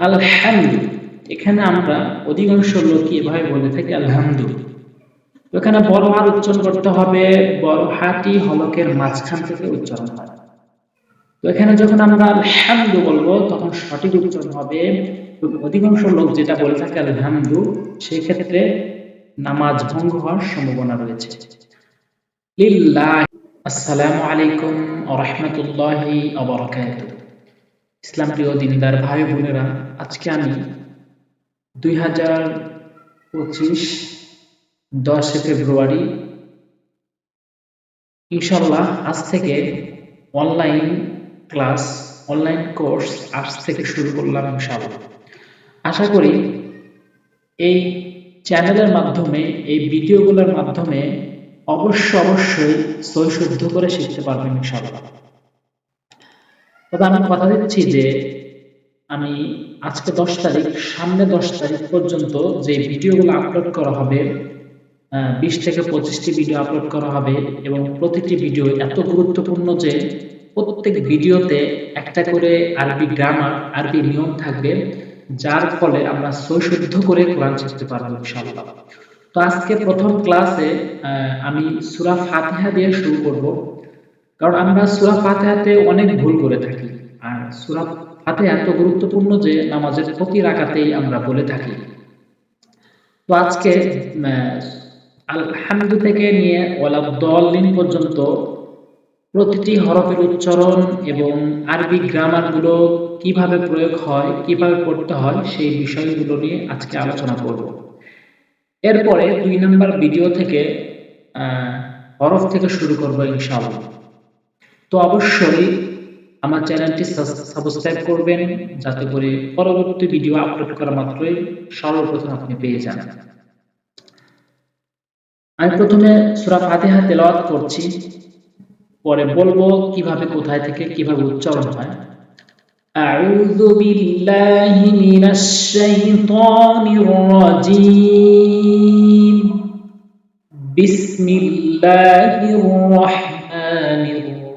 আলহামদু। এখানে আমরা অধিকাংশ লোকই এভাবে বলে থাকি আলহামদু। তো এখানে বড় হাত উচ্চারণ করতে হবে, বড় হাতই হলকের মাঝখান থেকে উচ্চারণ হয়। তো এখানে যখন আমরা আলহামদু বলব, তখন সঠিক উচ্চারণ হবে অধিকাংশ লোক যেটা বলে থাকে আলহামদু সেই ক্ষেত্রে নামাজ ভঙ্গ হওয়ার সম্ভাবনা রয়েছে। আসসালামু আলাইকুম রহমতুল্লাহি ইসলাম প্রিয় দিনদার ভাই বোনেরা, আজকে আমি দুই হাজার পঁচিশ দশে ফেব্রুয়ারি ইনশাল্লাহ আজ থেকে অনলাইন ক্লাস, অনলাইন কোর্স আজ থেকে শুরু করলাম ইনশাল্লাহ আশা করি এই চ্যানেলের মাধ্যমে, এই ভিডিওগুলোর মাধ্যমে অবশ্য অবশ্যই সই করে শিখতে পারবেন ইনশাল্লাহ তবে আমি কথা দিচ্ছি যে আমি আজকে দশ তারিখ, সামনে দশ তারিখ পর্যন্ত যে ভিডিওগুলো আপলোড করা হবে বিশ থেকে পঁচিশটি ভিডিও আপলোড করা হবে এবং প্রতিটি ভিডিও এত গুরুত্বপূর্ণ যে প্রত্যেক ভিডিওতে একটা করে আরবি গ্রামার আরবি নিয়ম থাকবে, যার ফলে আমরা সৈশুদ্ধ করে কোরআন শিখতে পারব ইনশাআল্লাহ। তো আজকে প্রথম ক্লাসে আমি সুরা ফাতিহা দিয়ে শুরু করব। কারণ আমরা সুরা ফাতিহাতে অনেক ভুল করে থাকি। আর সুরা ফাতিহা এত গুরুত্বপূর্ণ যে নামাজের প্রতি রাখাতেই আমরা বলে থাকি। তো আজকে আলহামদু থেকে নিয়ে ওয়ালাদ্দলিন পর্যন্ত প্রতিটি হরফের উচ্চারণ এবং আরবি গ্রামারগুলো কীভাবে প্রয়োগ হয়, কীভাবে পড়তে হয়, সেই বিষয়গুলো নিয়ে আজকে আলোচনা করব। এরপরে দুই নম্বর ভিডিও থেকে হরফ থেকে শুরু করব ইনশাআল্লাহ। তো অবশ্যই আমার চ্যানেলটি সাবস্ক্রাইব করবেন যাতে করে পরবর্তী ভিডিও আপলোড করা মাত্রই সর্বপ্রথম আপনি পেয়ে যান আমি প্রথমে সুরা ফাতিহা তেলাওয়াত করছি পরে বলবো কিভাবে কোথায় থেকে কিভাবে উচ্চারণ হয় أعوذ بالله من الشيطان الرجيم بسم الله الرحمن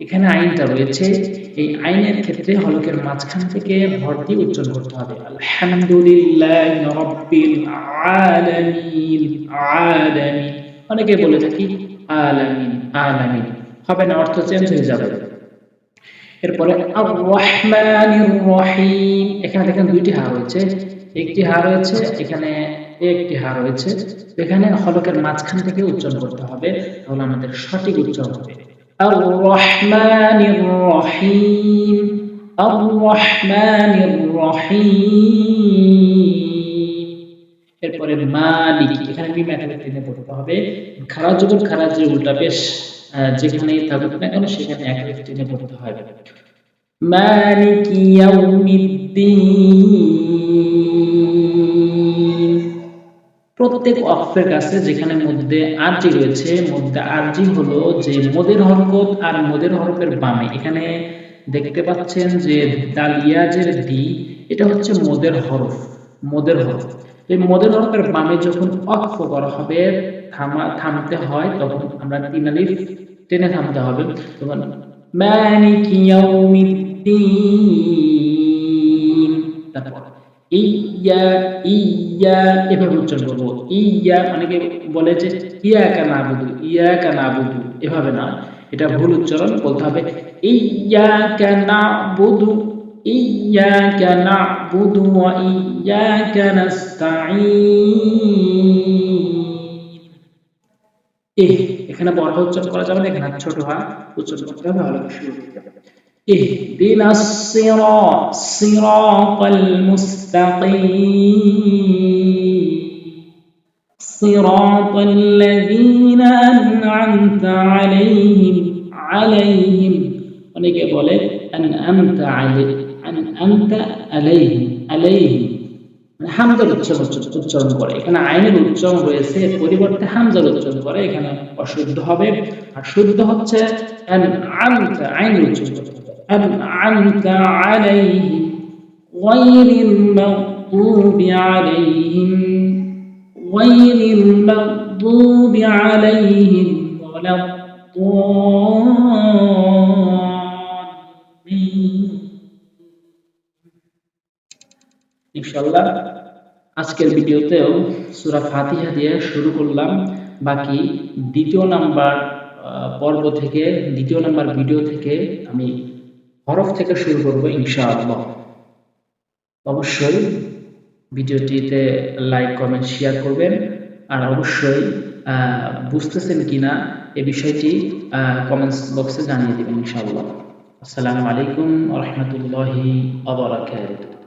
এখানে আইনটা রয়েছে, এই আইনের ক্ষেত্রে হলকের মাঝখান থেকে ভর্তি উচ্চারণ করতে হবে। অনেকে বলে থাকি আলামিন আলামিন। হবে না, অর্থ চেঞ্জ হয়ে যাবে। এরপরে এখানে দেখেন দুইটি হার রয়েছে। একটি হার রয়েছে, এখানে একটি হার রয়েছে। এখানে হলকের মাঝখান থেকে উচ্চারণ করতে হবে, তাহলে আমাদের সঠিক উচ্চারণ হবে। রহিম এরপরে মালিক, এখানে মিম একাধিক টেনে পড়তে হবে? খারাজ উল্টা বেশ যেখানেই থাকুক না কেন, সেখানে একাধিক টেনে পড়তে হবে মালিক প্রত্যেক অক্ষের কাছে যেখানে মধ্যে আরজি রয়েছে, মধ্যে আরজি হলো যে মদের হরকত আর মদের হরফের বামে। এখানে দেখতে পাচ্ছেন যে দালিয়াজের দি এটা হচ্ছে মদের হরফ মদের হরফ। এই মদের হরফের বামে যখন অক্ষ করা হবে, থামা থামতে হয়, তখন আমরা তিন আলিফ টেনে থামতে হবে। তখন ইয়া ইয়া এভাবে উচ্চারণ করব। ইয়া অনেকে বলে যে ইয়া কানা আবুদু ইয়া কানা আবুদু এভাবে না, এটা ভুল উচ্চারণ বলতে হবে। ইয়াকা নাবুদু ইয়াকা নাবুদু ওয়া ইয়াকা নাস্তাঈন এহ এখানে বড় উচ্চারণ করা যাবে না এখানে ছোট হয় উচ্চারণ করতে হবে ভালো শুরু করতে হবে اهدنا الصراط صراط المستقيم صراط الذين أنعمت عليهم عليهم অনেকে বলে أنعمت عليهم أنعمت عليهم عليهم হামজার উচ্চারণ উচ্চারণ করে এখানে আইনের উচ্চারণ রয়েছে পরিবর্তে হামজার উচ্চারণ করে এখানে অশুদ্ধ হবে আর শুদ্ধ হচ্ছে আইনের উচ্চারণ করতে হবে أنعمت عليهم غير المغضوب عليهم غير المغضوب عليهم ولا الضالين ইনশাল্লাহ আজকের ভিডিওতেও সুরা ফাতিহা দিয়ে শুরু করলাম। বাকি দ্বিতীয় নাম্বার পর্ব থেকে, দ্বিতীয় নাম্বার ভিডিও থেকে আমি হরফ থেকে শুরু করব ইনশাআল্লাহ। অবশ্যই ভিডিওটিতে লাইক, কমেন্ট, শেয়ার করবেন। আর অবশ্যই বুঝতেছেন কিনা এ বিষয়টি কমেন্টস বক্সে জানিয়ে দেবেন ইনশাআল্লাহ। আসসালামু আলাইকুম রহমতুল্লাহি আবরাকাতুহ